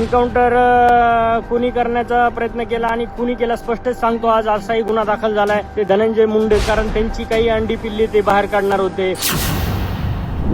Encounter कुणी करण्याचा प्रयत्न केला आणि कुणी केला स्पष्टच सांगतो आज असाही गुन्हा दाखल झालाय. ते धनंजय मुंडे कारण त्यांची काही अंडी पिल्ली ते बाहेर काढणार होते.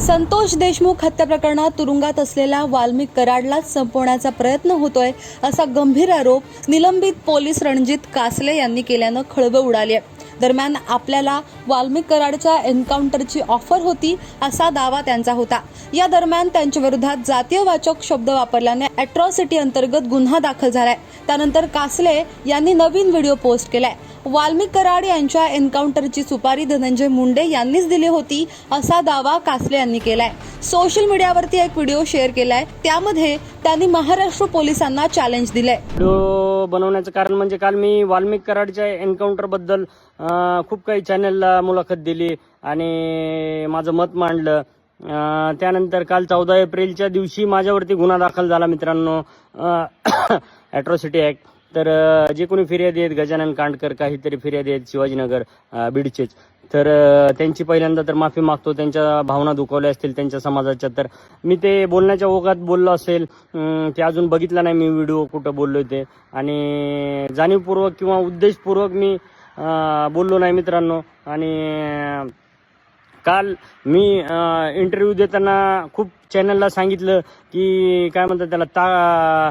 संतोष देशमुख हत्या प्रकरणात तुरुंगात असलेल्या वाल्मिक कराडलाच संपवण्याचा प्रयत्न होतोय असा गंभीर आरोप निलंबित पोलीस रणजित कासले यांनी केल्यानं खळबळ उडाली आहे. दरम्यान आपल्याला वाल्मिक कराडच्या एन्काउंटरची ऑफर होती असा दावा त्यांचा होता. या दरम्यान त्यांच्या विरोधात जातीयवाचक शब्द वापरल्याने अॅट्रॉसिटी अंतर्गत गुन्हा दाखल झालाय. त्यानंतर कासले यांनी नवीन व्हिडिओ पोस्ट केलाय. वाल्मिक कराड यांच्या एन्काउंटरची सुपारी धनंजय मुंडे यांनीच दिली होती असा दावा कासले यांनी केलाय. सोशल मीडियावरती एक व्हिडिओ शेअर केलाय. त्यामध्ये त्यांनी महाराष्ट्र पोलिसांना चॅलेंज दिलंय. व्हिडिओ बनवण्याचं कारण म्हणजे काल मी वाल्मिक कराडच्या एन्काउंटरबद्दल खूप काही चॅनलला मुलाखत दिली आणि माझं मत मांडलं. त्यानंतर काल चौदा एप्रिलच्या दिवशी माझ्यावरती गुन्हा दाखल झाला मित्रांनो. ॲट्रॉसिटी ॲक्ट तर जे कोणी फिर्यादी आहेत गजानन कांडकर काहीतरी फिर्यादी आहेत शिवाजीनगर बीडचेच. तर त्यांची पहिल्यांदा तर माफी मागतो त्यांच्या भावना दुखवल्या असतील त्यांच्या समाजाच्या. तर मी ते बोलण्याच्या ओघात बोललो असेल ते अजून बघितलं नाही मी व्हिडिओ कुठं बोललो ते. आणि जाणीवपूर्वक किंवा उद्देशपूर्वक मी बोललो नाही मित्रांनो. आणि काल मी इंटरव्ह्यू देताना खूप चॅनलला सांगितलं की काय म्हणतात त्याला ता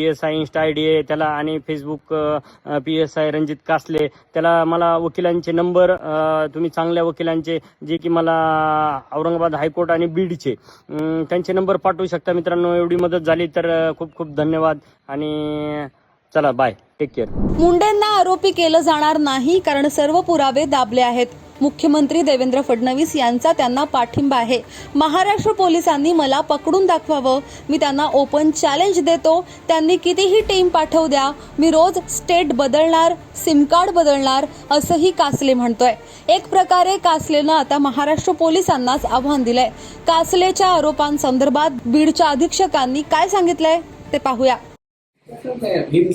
P S I insta I D आहे त्याला आणि Facebook P S I Ranjit Kasle. त्याला मला वकिलांचे नंबर तुम्ही चांगल्या वकिलांचे जे की मला औरंगाबाद हायकोर्ट आणि बीडचे त्यांचे नंबर पाठवू शकता मित्रांनो. एवढी मदत झाली तर खूप खूप धन्यवाद. आणि चला बाय टेक केअर मुंडेंना आरोपी केलं जाणार नाही कारण सर्व पुरावे दाबले आहेत. मुख्यमंत्री देवेंद्र फडणवीस यांचा त्यांना पाठिंबा आहे. महाराष्ट्र पोलिसांनी मला पकडून दाखवावं. मी त्यांना ओपन चॅलेंज देतो. त्यांनी कितीही टीम पाठवू द्या मी रोज स्टेट बदलणार सिम कार्ड बदलणार असंही कासले म्हणतोय. एक प्रकारे कासलेनं आता महाराष्ट्र पोलिसांनाच आव्हान दिलंय. कासलेच्या आरोपांसंदर्भात बीडच्या अधीक्षकांनी काय सांगितलंय ते पाहूया.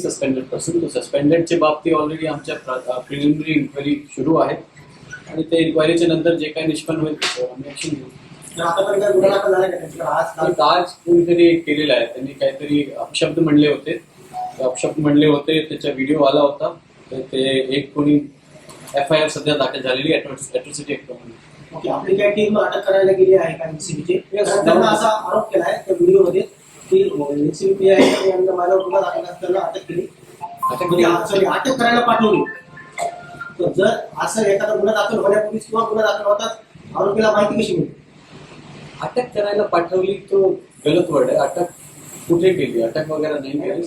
सस्पेंडेड पर्सन सस्पेंडेडच्या बाबतीत ऑलरेडी आमच्या प्रिलिमिनरी इन्क्वायरी सुरू आहे. आणि त्या इन्क्वायरीच्या नंतर जे काही निष्पन्न होईल आम्ही ऍक्शन घेऊ. आज कोणीतरी केलेलं आहे. त्यांनी काहीतरी अपशब्द म्हणले होते. ते अपशब्द म्हणले होते. त्याचा व्हिडिओ आला होता. तर ते एक कोणी एफ आय आर सध्या दाखल झालेली अॅट्रॉसिटी ऍक्ट ओके, आपली काय टीम अटक करायला गेली आहे का एनसीबीची त्यांना असा आरोप केला आहे त्या व्हिडिओमध्ये की एनसीबी आहे माझ्यावर गुन्हा दाखल असताना अटक केली. अटक म्हणजे अटक करायला पाठवली. तर जर असं एखादा गुन्हा दाखल होण्यापूर्वीच किंवा गुन्हा दाखल होतात आरोपीला माहिती कशी मिळते अटक करायला पाठवली तो गलत वर्ड आहे अटक कुठे केली अटक वगैरे नाही केली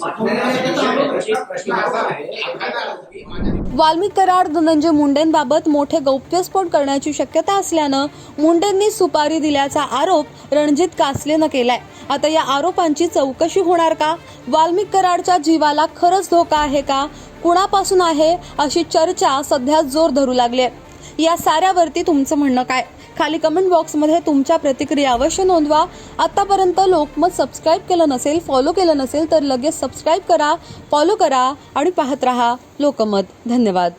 वाल्मिक कराड धनंजय मुंडेंबाबत मोठे गौप्यस्फोट करण्याची शक्यता असल्यानं मुंडेंनी सुपारी दिल्याचा आरोप रणजित कासलेनं केलाय. आता या आरोपांची चौकशी होणार का? वाल्मिक कराडच्या जीवाला खरंच धोका आहे का? कुणापासून आहे? अशी चर्चा सध्या जोर धरू लागली आहे या साऱ्यावरती तुमचं म्हणणं काय? खाली कमेंट बॉक्समध्ये तुमच्या प्रतिक्रिया अवश्य नोंदवा. आतापर्यंत लोकमत सबस्क्राईब केलं नसेल फॉलो केलं नसेल तर लगेच सबस्क्राईब करा फॉलो करा आणि पाहत रहा लोकमत. धन्यवाद.